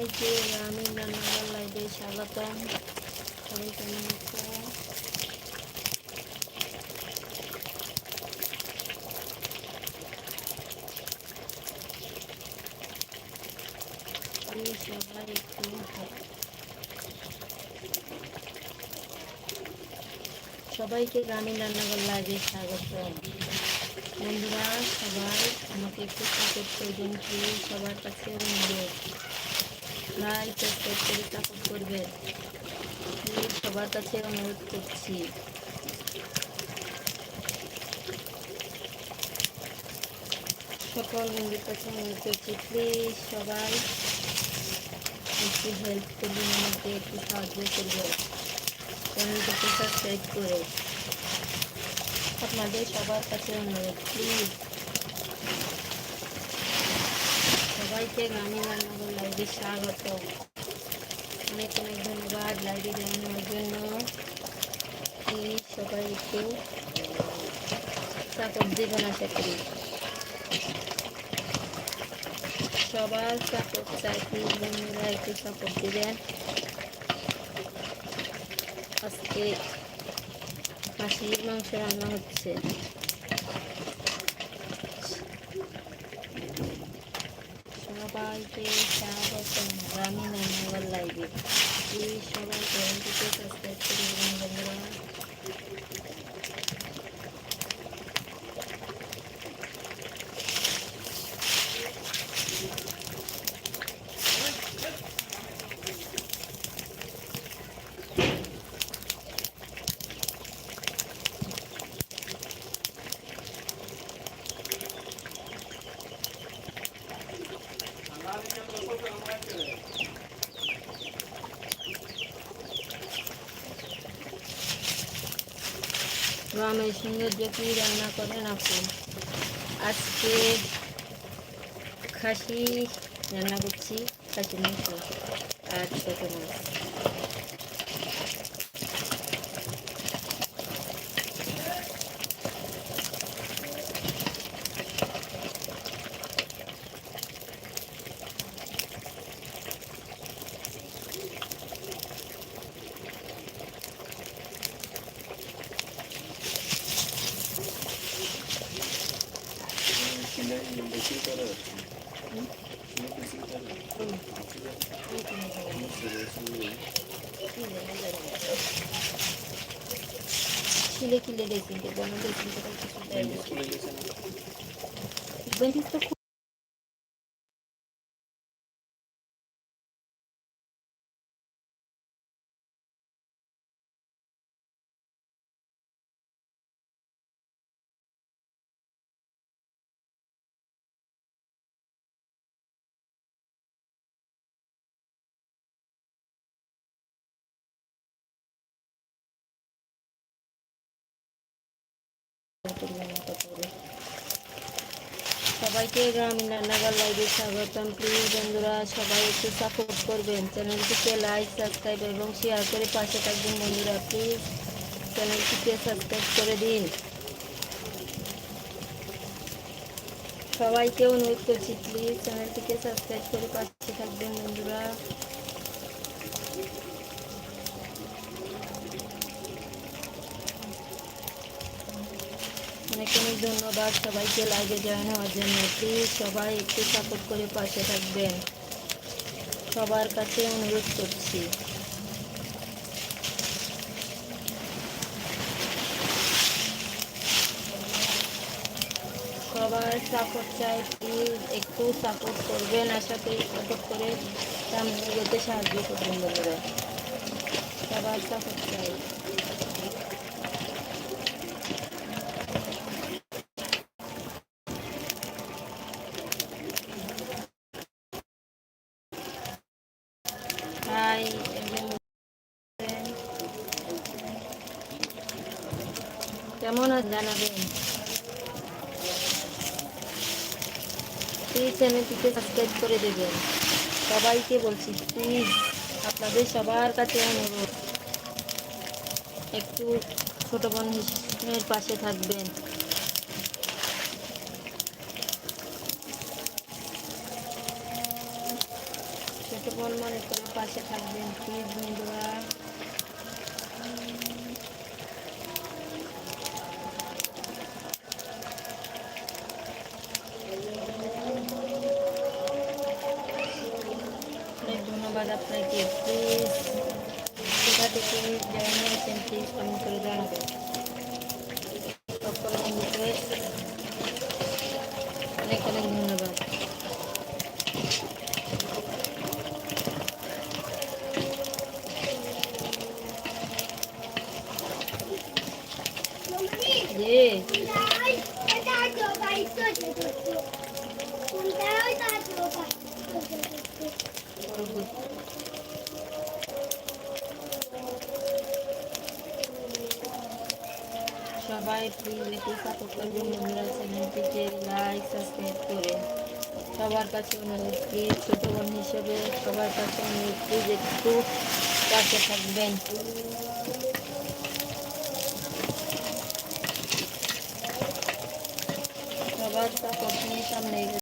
সবাইকে, আমি রান্নাঘর লাইভে স্বাগতম সবাই কেমন আছো? সবাই একটু সবাইকে গ্রামীণ রান্নাঘর লাইভে স্বাগত। বন্ধুরা, সবাই আমাকে একটু সাপোর্ট করবেন সবার কাছে অনুরোধ। করে সাপোর্ট করবেন। সবার কাছে অনুরোধ করছি। সকল বন্ধুর কাছে অনুরোধ করছি প্লিজ সবাই একটু হেল্প করবেন, আমাকে একটু সাহায্য করবে সাবস্ক্রাইব করে। আপনাদের সবার কাছে অনুরোধ প্লিজ সবাইকে গ্রামীণ রান্নাঘর লাইভে স্বাগত। অনেক অনেক ধন্যবাদ লাইভে জানানোর জন্য প্লিজ সবাই একটু সাপোর্ট দেবেন আশা করি। সবার সাপোর্ট চাই প্লিজ বন্ধুরা একটু সাপোর্ট দেবেন। আজকে খাসির মাংস রান্না হচ্ছে। সবাইকে স্বাগতম। গ্রামীণ লাইভে। প্লিজ সবাই চ্যানেলটিকে সাবস্ক্রাইব করে গ্রামের সৌন্দর্য কী রান্না করেন আপনি আজকে খাসি রান্না করছি, খাসি মাংস আর ছোটো মাছ। किले किले देखेंगे दोनों देखेंगे बंदिश तो সবাইকে গ্রামীণ রান্নাঘর লাইভে স্বাগতম। প্লিজ বন্ধুরা, সবাই একটু সাপোর্ট করবেন। চ্যানেলটিকে লাইক সাবস্ক্রাইব এবং শেয়ার করে পাশে থাকবেন বন্ধুরা প্লিজ চ্যানেলটিকে সাবস্ক্রাইব করে দিন। সবাইকে অনুরোধ করছি প্লিজ চ্যানেলটিকে সাবস্ক্রাইব করে পাশে থাকবেন বন্ধুরা। অনেক অনেক ধন্যবাদ সবাইকে লাইভে জয়েন হওয়ার জন্য। প্লিজ সবাই একটু সাপোর্ট করে পাশে থাকবেন। সবার কাছে অনুরোধ করছি। সবার সাপোর্ট চাই প্লিজ একটু সাপোর্ট করবেন। আশা করি সাপোর্ট করে সামনে এগোতে সাহায্য করবেন বন্ধুরা। সবার সাপোর্ট চাই। কেমন আছেন? জানাবেন। প্লিজ চ্যানেলটিকে সাবস্ক্রাইব করে দেবেন। সবাইকে বলছি প্লিজ আপনাদের সবার কাছে অনুরোধ, একটু ছোট বোন পাশে থাকবেন। ছোট বোন পাশে থাকবেন প্লিজ বন্ধুরা। ধন্যবাদ আপনাকে প্লিজ কোথা থেকে জয়েন হয়েছেন প্লিজ কমেন্ট করে জানাবেন সকল বন্ধুকে অনেক অনেক ধন্যবাদ যে পরবর্তী সবাই প্লিজ একটু সাপোর্ট করবেন বন্ধুরা চ্যানেলটিকে লাইক সাবস্ক্রাইব করে। সবার কাছে অনুরোধ প্লিজ ছোটো বোন হিসেবে সবার কাছে অনুরোধ প্লিজ একটু পাশে থাকবেন। সবার সাপোর্ট নিয়ে সামনে